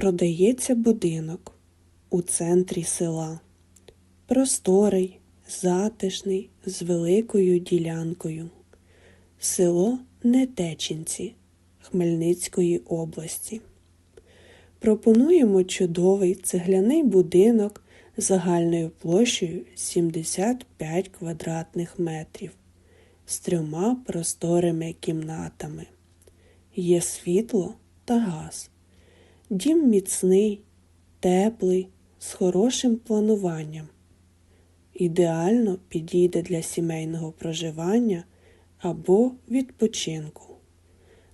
Продається будинок у центрі села. Просторий, затишний, з великою ділянкою. Село Нетечінці Хмельницької області. Пропонуємо чудовий цегляний будинок загальною площею 75 квадратних метрів з трьома просторими кімнатами. Є світло та газ. Дім міцний, теплий, з хорошим плануванням. Ідеально підійде для сімейного проживання або відпочинку.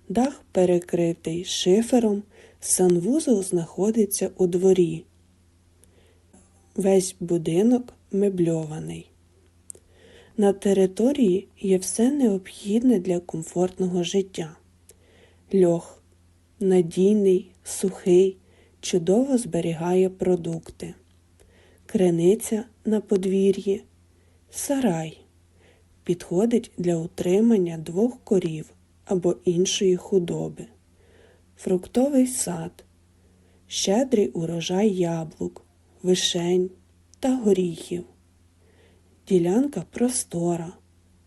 Дах перекритий шифером, санвузол знаходиться у дворі. Весь будинок мебльований. На території є все необхідне для комфортного життя. Льох надійний, сухий, чудово зберігає продукти. Криниця на подвір'ї, сарай. Підходить для утримання двох корів або іншої худоби, фруктовий сад, щедрий урожай яблук, вишень та горіхів. Ділянка простора,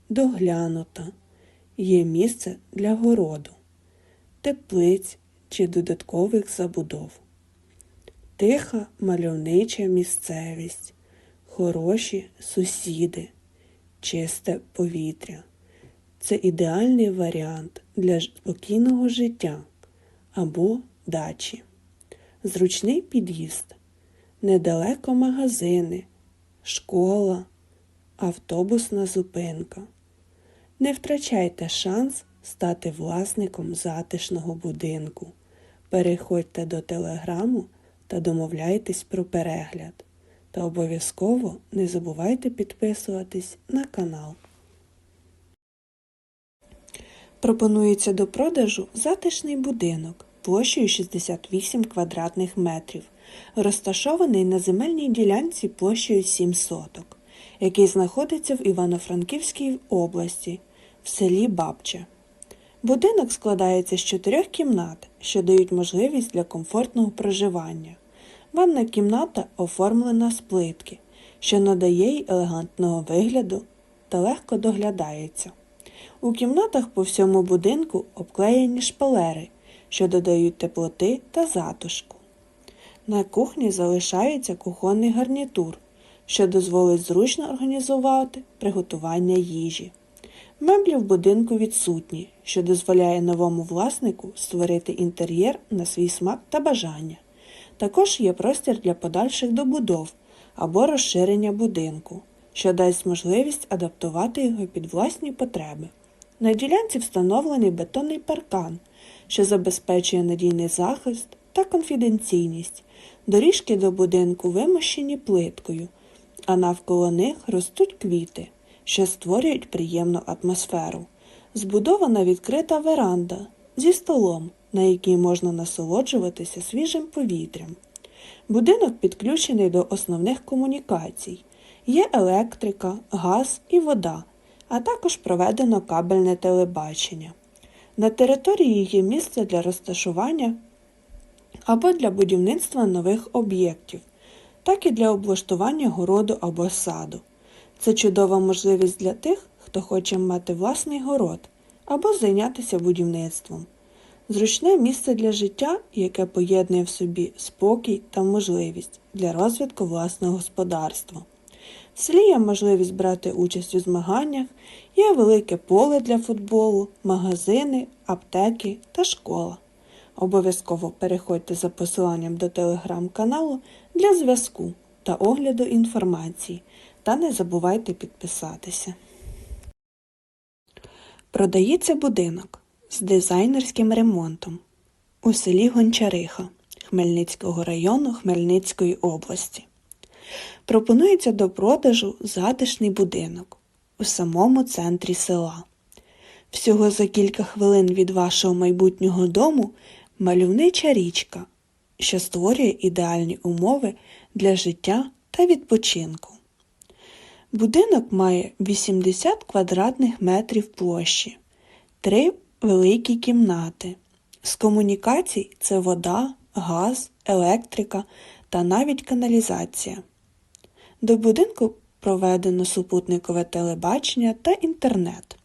доглянута, є місце для городу, теплиць чи додаткових забудов. Тиха мальовнича місцевість, хороші сусіди, чисте повітря. Це ідеальний варіант для спокійного життя або дачі. Зручний під'їзд, недалеко магазини, школа, автобусна зупинка. Не втрачайте шанс стати власником затишного будинку. Переходьте до телеграму та домовляйтесь про перегляд. Та обов'язково не забувайте підписуватись на канал. Пропонується до продажу затишний будинок площею 68 квадратних метрів, розташований на земельній ділянці площею 7 соток, який знаходиться в Івано-Франківській області, в селі Бабче. Будинок складається з чотирьох кімнат, що дають можливість для комфортного проживання. Ванна кімната оформлена з плитки, що надає їй елегантного вигляду та легко доглядається. У кімнатах по всьому будинку обклеєні шпалери, що додають теплоти та затишку. На кухні залишається кухонний гарнітур, що дозволить зручно організувати приготування їжі. Меблі в будинку відсутні, що дозволяє новому власнику створити інтер'єр на свій смак та бажання. Також є простір для подальших добудов або розширення будинку, що дасть можливість адаптувати його під власні потреби. На ділянці встановлений бетонний паркан, що забезпечує надійний захист та конфіденційність. Доріжки до будинку вимощені плиткою, а навколо них ростуть квіти, що створюють приємну атмосферу. Збудована відкрита веранда зі столом, на якій можна насолоджуватися свіжим повітрям. Будинок підключений до основних комунікацій. Є електрика, газ і вода, а також проведено кабельне телебачення. На території є місце для розташування або для будівництва нових об'єктів, так і для облаштування городу або саду. Це чудова можливість для тих, хто хоче мати власний город або зайнятися будівництвом. Зручне місце для життя, яке поєднує в собі спокій та можливість для розвитку власного господарства. В селі є можливість брати участь у змаганнях, є велике поле для футболу, магазини, аптеки та школа. Обов'язково переходьте за посиланням до телеграм-каналу для зв'язку та огляду інформації. Та не забувайте підписатися. Продається будинок з дизайнерським ремонтом у селі Гончариха Хмельницького району Хмельницької області. Пропонується до продажу затишний будинок у самому центрі села. Всього за кілька хвилин від вашого майбутнього дому мальовнича річка, що створює ідеальні умови для життя та відпочинку. Будинок має 80 квадратних метрів площі, три великі кімнати. З комунікацій це вода, газ, електрика та навіть каналізація. До будинку проведено супутникове телебачення та інтернет.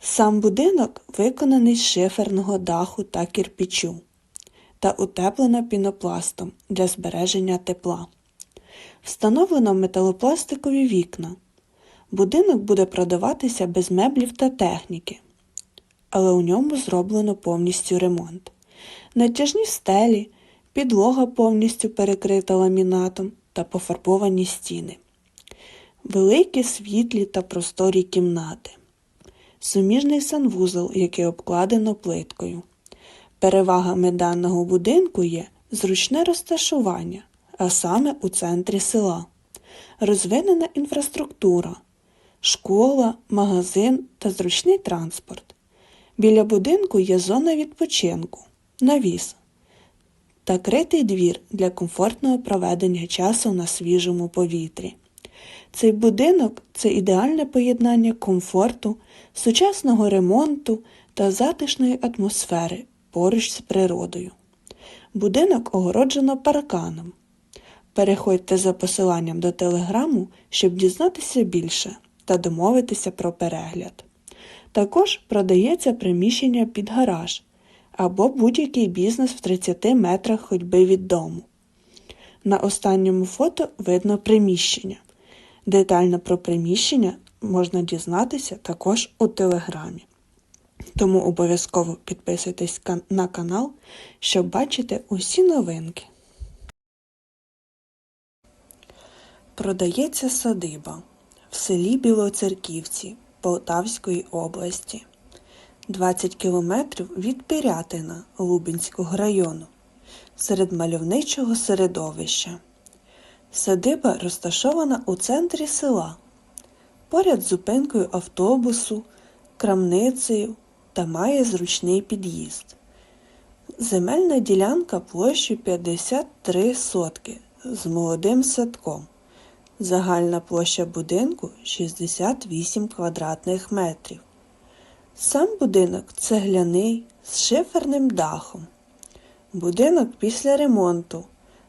Сам будинок виконаний з шиферного даху та кірпічу та утеплено пінопластом для збереження тепла. Встановлено металопластикові вікна. Будинок буде продаватися без меблів та техніки, але у ньому зроблено повністю ремонт. Натяжні стелі, підлога повністю перекрита ламінатом та пофарбовані стіни, великі світлі та просторі кімнати, суміжний санвузол, який обкладено плиткою. Перевагами даного будинку є зручне розташування, а саме у центрі села, розвинена інфраструктура, школа, магазин та зручний транспорт. Біля будинку є зона відпочинку, навіс та критий двір для комфортного проведення часу на свіжому повітрі. Цей будинок це ідеальне поєднання комфорту, сучасного ремонту та затишної атмосфери поруч з природою. Будинок огороджено парканом. Переходьте за посиланням до телеграму, щоб дізнатися більше та домовитися про перегляд. Також продається приміщення під гараж або будь-який бізнес в 30 метрах ходьби від дому. На останньому фото видно приміщення. Детально про приміщення можна дізнатися також у телеграмі. Тому обов'язково підписуйтесь на канал, щоб бачити усі новинки. Продається садиба в селі Білоцерківці Полтавської області, 20 кілометрів від Пірятина Лубенського району, серед мальовничого середовища. Садиба розташована у центрі села, поряд з зупинкою автобусу, крамницею та має зручний під'їзд. Земельна ділянка площею 53 сотки з молодим садком. Загальна площа будинку 68 квадратних метрів. Сам будинок цегляний з шиферним дахом. Будинок після ремонту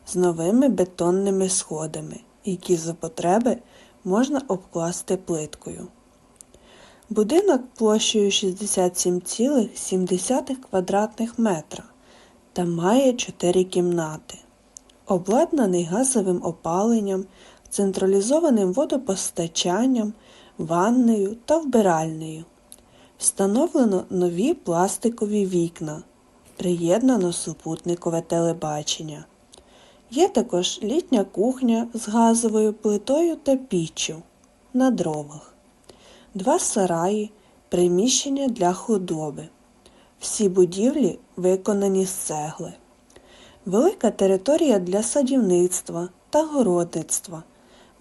з новими бетонними сходами, які за потреби можна обкласти плиткою. Будинок площею 67,7 квадратних метра та має 4 кімнати. Обладнаний газовим опаленням, централізованим водопостачанням, ваннею та вбиральнею. Встановлено нові пластикові вікна. Приєднано супутникове телебачення. Є також літня кухня з газовою плитою та піччю на дровах, два сараї, приміщення для худоби. Всі будівлі виконані з цегли. Велика територія для садівництва та городництва,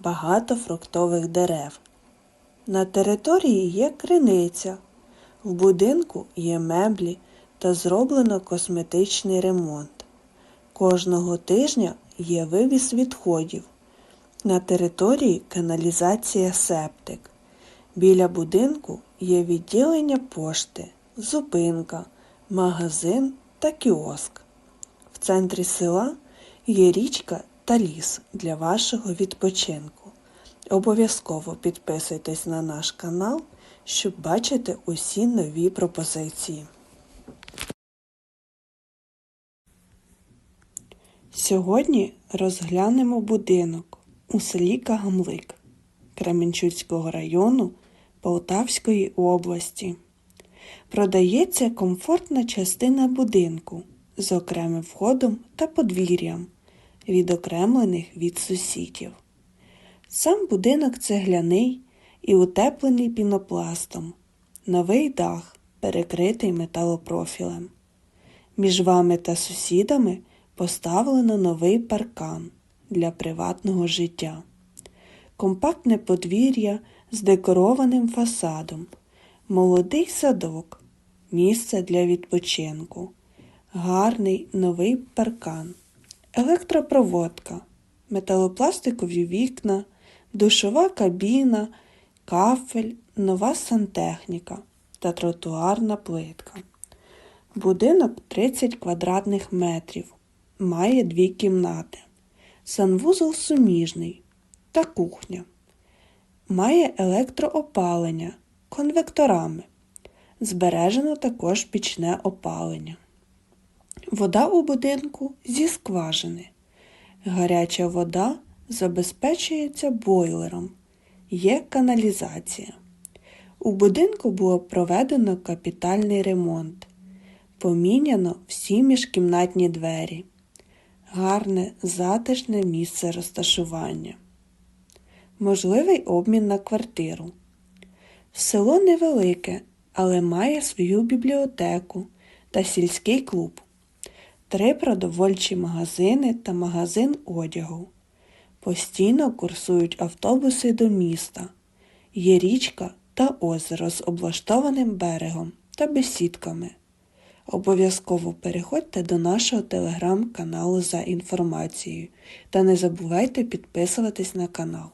багато фруктових дерев. На території є криниця, в будинку є меблі та зроблено косметичний ремонт. Кожного тижня є вивіз відходів. На території каналізація септик. Біля будинку є відділення пошти, зупинка, магазин та кіоск. В центрі села є річка та ліс для вашого відпочинку. Обов'язково підписуйтесь на наш канал, щоб бачити усі нові пропозиції. Сьогодні розглянемо будинок у селі Кагамлик Кременчуцького району Полтавської області. Продається комфортна частина будинку з окремим входом та подвір'ям, відокремлених від сусідів. Сам будинок цегляний і утеплений пінопластом, новий дах перекритий металопрофілем. Між вами та сусідами поставлено новий паркан для приватного життя, компактне подвір'я з декорованим фасадом, молодий садок, місце для відпочинку, гарний новий паркан, електропроводка, металопластикові вікна, душова кабіна, кафель, нова сантехніка та тротуарна плитка. Будинок 30 квадратних метрів має дві кімнати, санвузол суміжний та кухня. Має електроопалення конвекторами. Збережено також пічне опалення. Вода у будинку зі скважини. Гаряча вода забезпечується бойлером. Є каналізація. У будинку було проведено капітальний ремонт. Поміняно всі міжкімнатні двері. Гарне, затишне місце розташування. Можливий обмін на квартиру. Село невелике, але має свою бібліотеку та сільський клуб, три продовольчі магазини та магазин одягу. Постійно курсують автобуси до міста. Є річка та озеро з облаштованим берегом та бесідками. Обов'язково переходьте до нашого телеграм-каналу за інформацією та не забувайте підписуватись на канал.